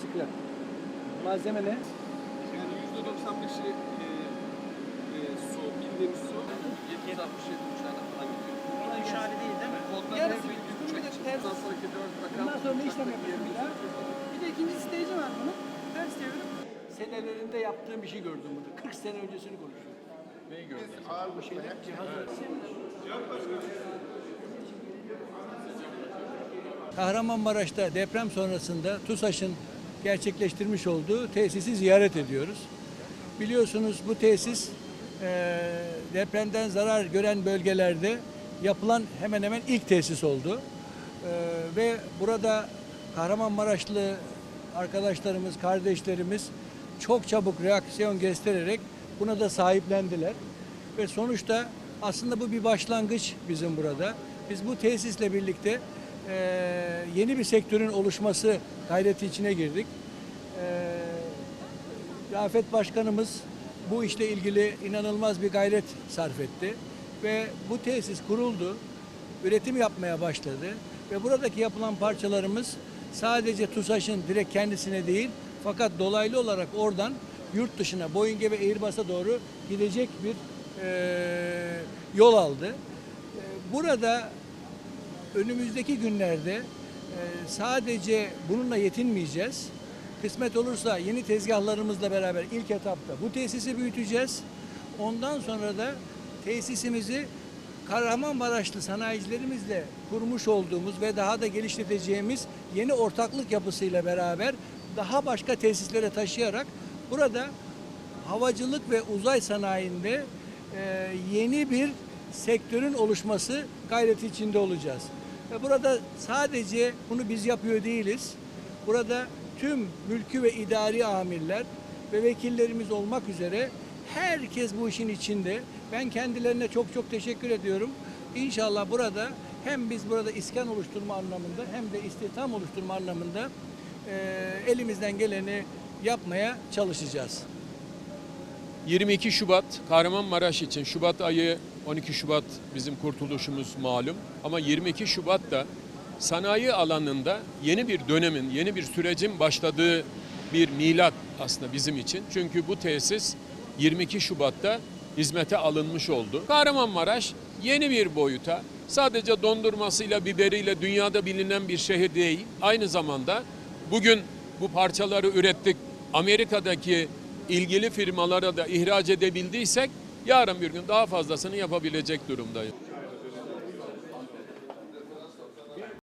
Bunlar scrap. Malzeme ne? Yani %95'i e, e, su, bildiğimiz su. 760-70 tane falan gidiyor. Olay iş hali değil değil mi? Kodlar Yarısı bir bir de ters. Bundan sonraki 4 rakam. Bundan sonra ne işlem yapıyorsun bir 20 daha? Bir de ikinci stage'i var bunun. Ters çevirip Senelerinde yaptığım bir şey gördüm burada. 40 sene öncesini konuşuyorum. Neyi gördün? Bu şeyler cihazlar. Kahramanmaraş'ta deprem sonrasında TUSAŞ'ın gerçekleştirmiş olduğu tesisi ziyaret ediyoruz. Biliyorsunuz bu tesis eee, depremden zarar gören bölgelerde yapılan hemen hemen ilk tesis oldu. Eee, ve burada Kahramanmaraşlı arkadaşlarımız, kardeşlerimiz çok çabuk reaksiyon göstererek buna da sahiplendiler. Ve sonuçta aslında bu bir başlangıç bizim burada. Biz bu tesisle birlikte eee, yeni bir sektörün oluşması gayreti içine girdik. Eee Rafet Başkanımız bu işle ilgili inanılmaz bir gayret sarf etti. Ve bu tesis kuruldu, üretim yapmaya başladı. Ve buradaki yapılan parçalarımız sadece TUSAŞ'ın direkt kendisine değil, fakat dolaylı olarak oradan yurt dışına, Boeing'e ve Airbus'a doğru gidecek bir eee, yol aldı. Burada önümüzdeki günlerde e, sadece bununla yetinmeyeceğiz. Kısmet olursa yeni tezgahlarımızla beraber ilk etapta bu tesisi büyüteceğiz. Ondan sonra da tesisimizi Kahramanmaraşlı sanayicilerimizle kurmuş olduğumuz ve daha da geliştireceğimiz yeni ortaklık yapısıyla beraber daha başka tesislere taşıyarak burada havacılık ve uzay sanayinde e, yeni bir sektörün oluşması gayreti içinde olacağız. Ve burada sadece bunu biz yapıyor değiliz. Burada tüm mülkü ve idari amirler ve vekillerimiz olmak üzere herkes bu işin içinde. Ben kendilerine çok çok teşekkür ediyorum. İnşallah burada hem biz burada iskan oluşturma anlamında hem de istihdam oluşturma anlamında e, elimizden geleni yapmaya çalışacağız. 22 Şubat Kahramanmaraş için Şubat ayı 12 Şubat bizim kurtuluşumuz malum ama 22 Şubat'ta sanayi alanında yeni bir dönemin, yeni bir sürecin başladığı bir milat aslında bizim için. Çünkü bu tesis 22 Şubat'ta hizmete alınmış oldu. Kahramanmaraş yeni bir boyuta sadece dondurmasıyla, biberiyle dünyada bilinen bir şehir değil. Aynı zamanda bugün bu parçaları ürettik. Amerika'daki ilgili firmalara da ihraç edebildiysek yarın bir gün daha fazlasını yapabilecek durumdayız.